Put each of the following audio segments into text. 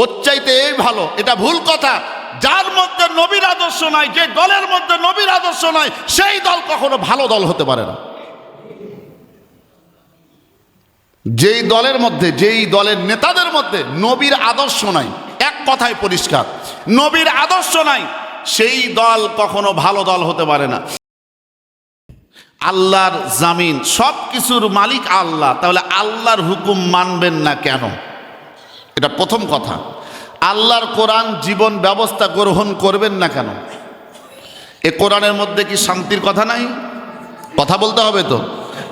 ওর চাইতে এই ভালো, এটা ভুল কথা। যার মধ্যে নবীর আদর্শ নাই, যে দলের মধ্যে নবীর আদর্শ নাই, সেই দল কখনো ভালো দল হতে পারে না। যেই দলের মধ্যে, যেই দলের নেতাদের মধ্যে নবীর আদর্শ নাই, এক কথায় পরিষ্কার, নবীর আদর্শ নাই, সেই দল কখনো ভালো দল হতে পারে না। আল্লাহর জামিন সব কিছুর মালিক আল্লাহ, তাহলে আল্লাহর হুকুম মানবেন না কেন? এটা প্রথম কথা। আল্লাহর কোরআন জীবন ব্যবস্থা গ্রহণ করবেন না কেন? এ কোরআনের মধ্যে কি শান্তির কথা নাই? কথা বলতে হবে তো।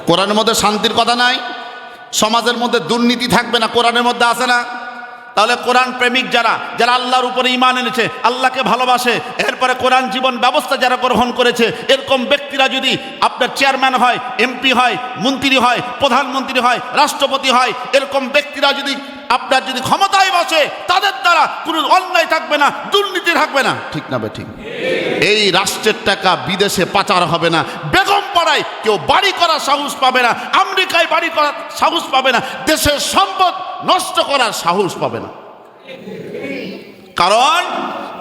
কোরআনের মধ্যে শান্তির কথা নাই? সমাজের মধ্যে দুর্নীতি থাকবে না, কোরআনের মধ্যে আছে না? তাহলে কোরআন প্রেমিক যারা যারা আল্লাহর উপরে ইমান এনেছে, আল্লাহকে ভালোবাসে, এরপরে কোরআন জীবন ব্যবস্থা যারা গ্রহণ করেছে, এরকম ব্যক্তিরা যদি আপনার চেয়ারম্যান হয়, এমপি হয়, মন্ত্রী হয়, প্রধানমন্ত্রী হয়, রাষ্ট্রপতি হয়, এরকম ব্যক্তিরা যদি আপনার যদি ক্ষমতায় বসে, তাদের দ্বারা কোনো অন্যায় থাকবে না, দুর্নীতি থাকবে না। ঠিক না ঠিক? এই রাষ্ট্রের টাকা বিদেশে পাচার হবে না। বেগম পাড়ায় কেউ বাড়ি করার সাহস পাবে না। আমেরিকায় বাড়ি করার সাহস পাবে না। দেশের সম্পদ নষ্ট করার সাহস পাবে না। কারণ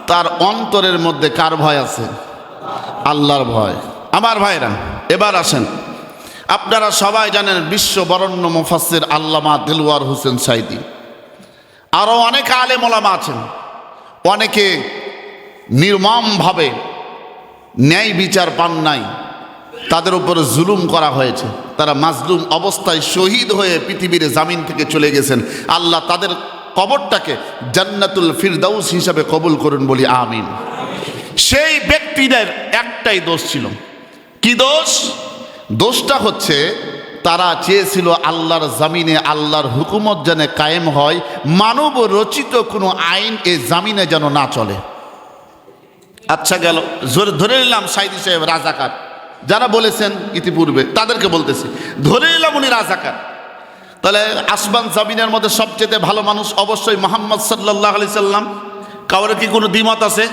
তার অন্তরের মধ্যে কার ভয় আছে? আল্লাহর ভয়। আমার ভাইরা, এবার আসেন। আপনারা সবাই জানেন বিশ্ব বরণ্য মুফাসসির আল্লামা দিলওয়ার হোসেন সাইদি। আরও অনেক আলেম ওলামা আছেন। অনেকে নির্মমভাবে ন্যায় বিচার পান নাই। তাদের উপরে জুলুম করা হয়েছে। তারা মাজলুম অবস্থায় শহীদ হয়ে পৃথিবীর জামিন থেকে চলে গেছেন। আল্লাহ তাদের কবরটাকে জান্নাতুল ফিরদাউস হিসাবে কবুল করুন বলি আমিন। সেই ব্যক্তিদের একটাই দোষ ছিল। কি দোষ? দোষটা হচ্ছে তারা চেয়েছিল আল্লাহর জামিনে আল্লাহর হুকুমত যেন কায়েম হয়, মানব রচিত কোনো আইন এ জামিনে যেন না চলে। আচ্ছা গেল। ধরে নিলাম সাইদি সাহেব রাজাকার। যারা বলেছেন ইতিপূর্বে, তাদেরকে বলতেছি, ধরে নিলাম উনি রাজাকার। তাহলে আসমান জামিনের মধ্যে সবচেয়ে ভালো মানুষ অবশ্যই মোহাম্মদ সাল্লাহ আলি সাল্লাম। কাউরের কি কোনো দ্বিমত আছে?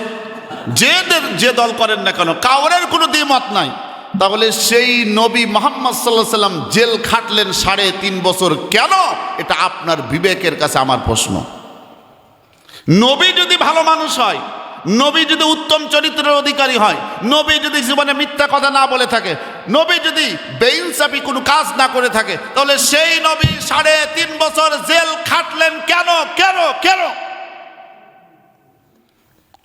যে যে দল করেন না কেন, কাউরের কোনো দ্বিমত নাই। তাহলে সেই নবী মোহাম্মদ সাল্লাহ সাল্লাম জেল খাটলেন সাড়ে তিন বছর কেন? এটা আপনার বিবেকের কাছে আমার প্রশ্ন। নবী যদি ভালো মানুষ হয় নবী যদি উত্তম চরিত্রের অধিকারী হয়, নবী যদি জীবনে মিথ্যা কথা না বলে থাকে, নবী যদি বেইনসাফি কোনো কাজ না করে থাকে, তাহলে সেই নবী সাড়ে তিন বছর জেল খাটলেন কেন কেন কেন?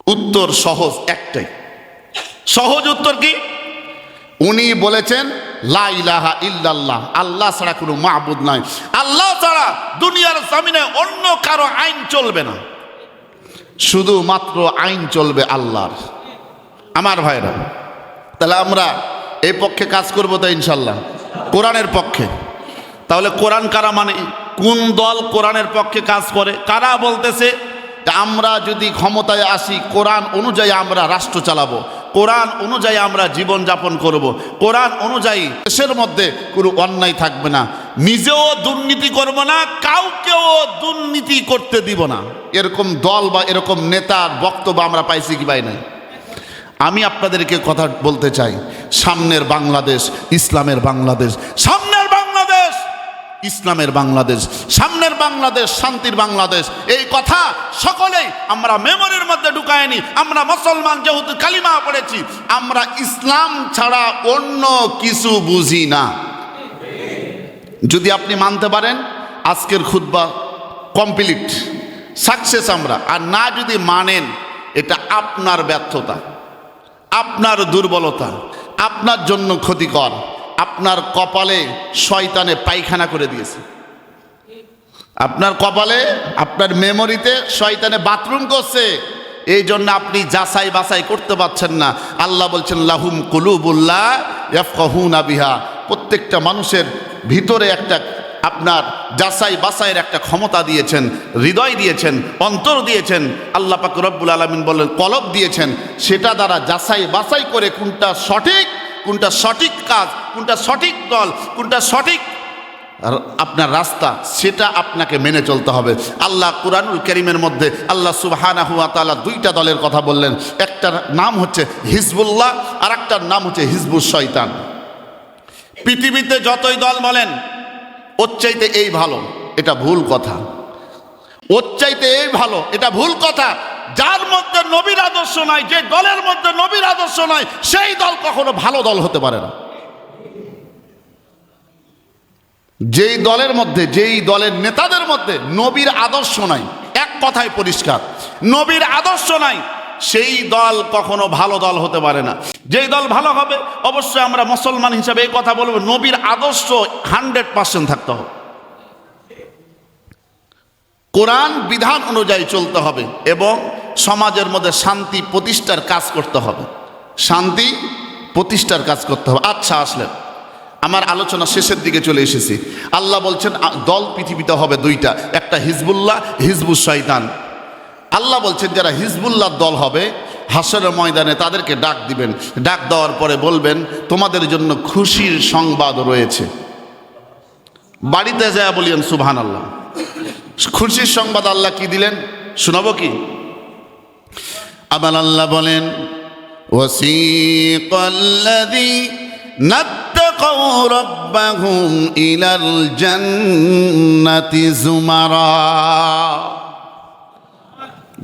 উত্তর সহজ একটাই। সহজ উত্তর কি? উনি বলেছেন, লা ইলাহা ইল্লাল্লাহ, আল্লাহ ছাড়া কোনো মাহবুদ নাই। আল্লাহ ছাড়া দুনিয়ার জামিনে অন্য কারও আইন চলবে না। শুধুমাত্র আইন চলবে আল্লাহর। আমার ভাইরা, তাহলে আমরা এই পক্ষে কাজ করব তো ইনশাল্লাহ কোরআনের পক্ষে। তাহলে কোরআন কারা মানে কোন দল কোরআনের পক্ষে কাজ করে? কারা বলতেছে আমরা যদি ক্ষমতায় আসি, কোরআন অনুযায়ী আমরা রাষ্ট্র চালাবো। কোরআন অনুযায়ী আমরা জীবন যাপন করব। কোরআন অনুযায়ী দেশের মধ্যে কোনো অন্যায় থাকবে না। নিজেও দুর্নীতি করব না, কাউকেও দুর্নীতি করতে দিব না। এরকম দল বা এরকম নেতার বক্তব্য আমরা পাইছি কি পাই নাই? আমি আপনাদেরকে কথা বলতে চাই। সামনের বাংলাদেশ, ইসলামের বাংলাদেশ বাংলাদেশ ইসলামের বাংলাদেশ, সামনের বাংলাদেশ, শান্তির বাংলাদেশ। এই কথা সকলেই আমরা মেমোরির মধ্যে ঢুকায়নি। আমরা মুসলমান যেহেতু কালিমা পড়েছি, আমরা ইসলাম ছাড়া অন্য কিছু বুঝি না। যদি আপনি মানতে পারেন, আজকের খুদ্া কমপ্লিট সাকসেস আমরা। আর না যদি মানেন, এটা আপনার ব্যর্থতা, আপনার দুর্বলতা, আপনার জন্য ক্ষতিকর। আপনার কপালে শয়তানে পায়খানা করে দিয়েছে। আপনার কপালে, আপনার মেমোরিতে শয়তানে বাথরুম করছে। এই জন্য আপনি যাচাই বাছাই করতে পারছেন না। আল্লাহ বলছেন, লাহুম কুলুবুল্লাহ ইয়াফকাহুনা বিহা। প্রত্যেকটা মানুষের ভিতরে একটা আপনার যাচাই বাছাইয়ের একটা ক্ষমতা দিয়েছেন, হৃদয় দিয়েছেন, অন্তর দিয়েছেন। আল্লাহ পাক রব্বুল আলমিন বললেন, কলব দিয়েছেন। সেটা দ্বারা যাচাই বাছাই করে কোনটা সঠিক কোনটা সঠিক কাজ, কোনটা সঠিক দল, কোনটা সঠিক আপনার রাস্তা, সেটা আপনাকে মেনে চলতে হবে। আল্লাহ কুরআনুল করিমের মধ্যে আল্লাহ সুবহানা হুয়া তাআলা দুইটা দলের কথা বললেন। একটার নাম হচ্ছে হিজবুল্লাহ আর একটার নাম হচ্ছে হিজবুল শয়তান। পৃথিবীতে যতই দল বলেন, ওর চাইতে এই ভালো, এটা ভুল কথা। ওর চাইতে এই ভালো, এটা ভুল কথা। যার মধ্যে নবীর আদর্শ নাই, যে দলের মধ্যে নবীর আদর্শ নাই, সেই দল কখনো ভালো দল হতে পারে না। যেই দলের মধ্যে, যেই দলের নেতাদের মধ্যে নবীর আদর্শ নাই, এক কথায় পরিষ্কার, নবীর আদর্শ নাই, সেই দল কখনো ভালো দল হতে পারে না। যেই দল ভালো হবে, অবশ্যই আমরা মুসলমান হিসাবে এই কথা বলব, নবীর আদর্শ হান্ড্রেড পার্সেন্ট থাকতে হবে। কোরআন বিধান অনুযায়ী চলতে হবে এবং সমাজের মধ্যে শান্তি প্রতিষ্ঠার কাজ করতে হবে। শান্তি প্রতিষ্ঠার কাজ করতে হবে। আচ্ছা আসলেন। আমার আলোচনা শেষের দিকে চলে এসেছি। আল্লাহ বলছেন দল পৃথিবীতে হবে দুইটা। একটা হিজবুল্লাহ হিজবুল শয়তান। আল্লাহ বলছেন, যারা হিজবুল্লাহ দল হবে, হাসরের ময়দানে তাদেরকে ডাক দিবেন। ডাক দেওয়ার পরে বলবেন, তোমাদের জন্য খুশির সংবাদ রয়েছে। বাড়িতে যায় বলিয়েন সুবহান আল্লাহ খুশির সংবাদ আল্লাহ কি দিলেন? শোনাবো কি? আবার আল্লাহ বলেন وسيق الذين اتقوا ربهم إلى الجنة زمرا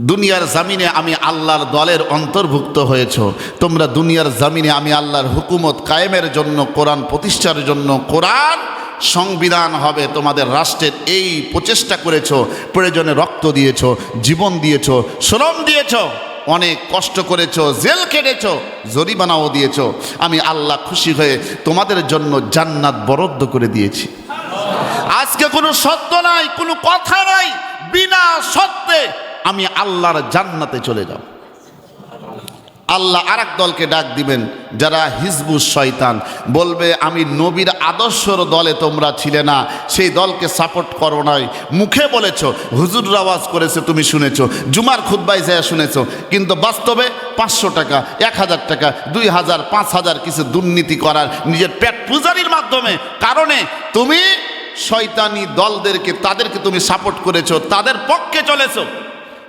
দুনিয়ার জামিনে আমি আল্লাহর দলের অন্তর্ভুক্ত হয়েছ তোমরা দুনিয়ার জামিনে আমি আল্লাহর হুকুমত কায়েমের জন্য কোরআন প্রতিষ্ঠার জন্য কোরআন সংবিধান হবে তোমাদের রাষ্ট্রের এই প্রচেষ্টা করেছ প্রয়োজনে রক্ত দিয়েছ জীবন দিয়েছ শ্রম দিয়েছ অনেক কষ্ট করেছ, জেল কেটেছ, জরিমানাও দিয়েছ। আমি আল্লাহ খুশি হয়ে তোমাদের জন্য জান্নাত বরাদ্দ করে দিয়েছি। আজকে কোনো সত্য নাই, কোনো কথা নাই, বিনা সত্যে আমি আল্লাহর জান্নাতে চলে যাব। আল্লাহ আর দলকে ডাক দিবেন, যারা হিজবুস শয়তান। বলবে, আমি নবীর আদর্শর দলে তোমরা ছিলে না, সেই দলকে সাপোর্ট করো নাই। মুখে বলেছ হুজুর আওয়াজ করেছে, তুমি শুনেছ, জুমার খুদ্বাই যায় শুনেছ, কিন্তু বাস্তবে পাঁচশো টাকা, এক হাজার টাকা, দুই হাজার, পাঁচ হাজার কিছু দুর্নীতি করার নিজের পেট পূজারির মাধ্যমে। কারণে তুমি শয়তানি দলদেরকে, তাদেরকে তুমি সাপোর্ট করেছ, তাদের পক্ষে চলেছো।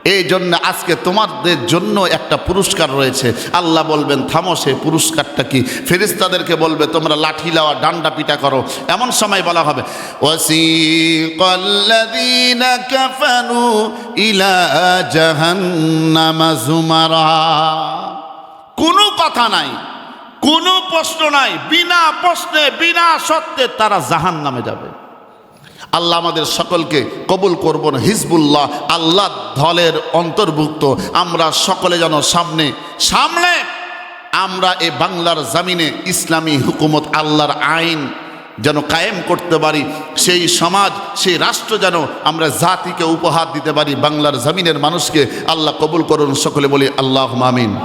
এই জন্য আজকে তোমাদের জন্য একটা পুরস্কার রয়েছে। আল্লাহ বলবেন, থামো সে পুরস্কারটা কি? ফেরিস্তাদেরকে বলবে, তোমরা লাঠি লাওয়া, ডান্ডা পিটা করো। এমন সময় বলা হবে কাফারু ইলা কোনো কথা নাই, কোনো প্রশ্ন নাই। বিনা প্রশ্নে, বিনা সত্যে তারা জাহান নামে যাবে। আল্লাহ আমাদের সকলকে কবুল করবন হিজবুল্লাহ, আল্লাহ দলের অন্তর্ভুক্ত। আমরা সকলে যেন সামনে সামনে! আমরা এ বাংলার জামিনে ইসলামী হুকুমত আল্লাহর আইন যেন কায়েম করতে পারি, সেই সমাজ, সেই রাষ্ট্র যেন আমরা জাতিকে উপহার দিতে পারি, বাংলার জামিনের মানুষকে আল্লাহ কবুল করুন। সকলে বলি আল্লাহ মামিন